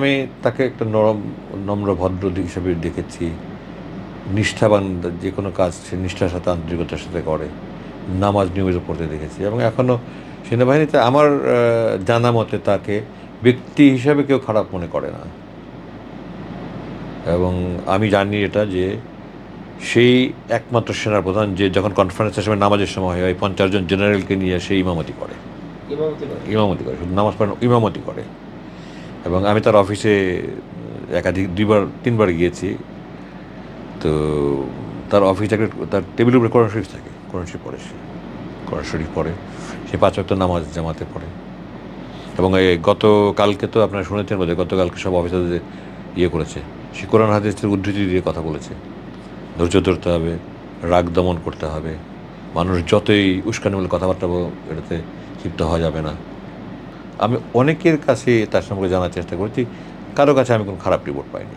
আমি তাকে একটা নরম নম্র ভদ্র হিসেবে দেখেছি। নিষ্ঠাবান যে কোনো কাজ সে নিষ্ঠার সাথে আন্তরিকতার সাথে করে। নামাজ নিয়মিত পড়তে দেখেছি এবং এখনও সেনাবাহিনীতে আমার জানা মতে তাকে ব্যক্তি হিসাবে কেউ খারাপ মনে করে না। এবং আমি জানি এটা যে সেই একমাত্র সেনাপ্রধান যে যখন কনফারেন্সের সময় নামাজের সময় হয় ওই পঞ্চাশ জন জেনারেলকে নিয়ে সে ইমামতি করে। ইমামতি করে। ইমামতি করে শুধু নামাজ পড়ানো ইমামতি করে। এবং আমি তার অফিসে একাধিক দুইবার তিনবার গিয়েছি। তো তার অফিসে একটা তার টেবিলের উপরে কোরআন শরীফ থাকে কোরআন শরীফ পড়ে সে। কোরআন শরীফ পড়ে সে পাঁচ ওয়াক্ত নামাজ জামাতে পড়ে। এবং এই গতকালকে তো আপনারা শুনেছেন বোধহয় গতকালকে সব অফিসারদের ইয়ে করেছে সে কোরআন হাদিসের উদ্ধৃতি দিয়ে কথা বলেছে। ধৈর্য ধরতে হবে রাগ দমন করতে হবে। মানুষ যতই উস্কানিমূলক কথাবার্তা বলো, এটাতে ক্ষিপ্ত হওয়া যাবে না। আমি অনেকের কাছে তার সম্পর্কে জানার চেষ্টা করেছি, কারও কাছে আমি কোনো খারাপ রিপোর্ট পাইনি।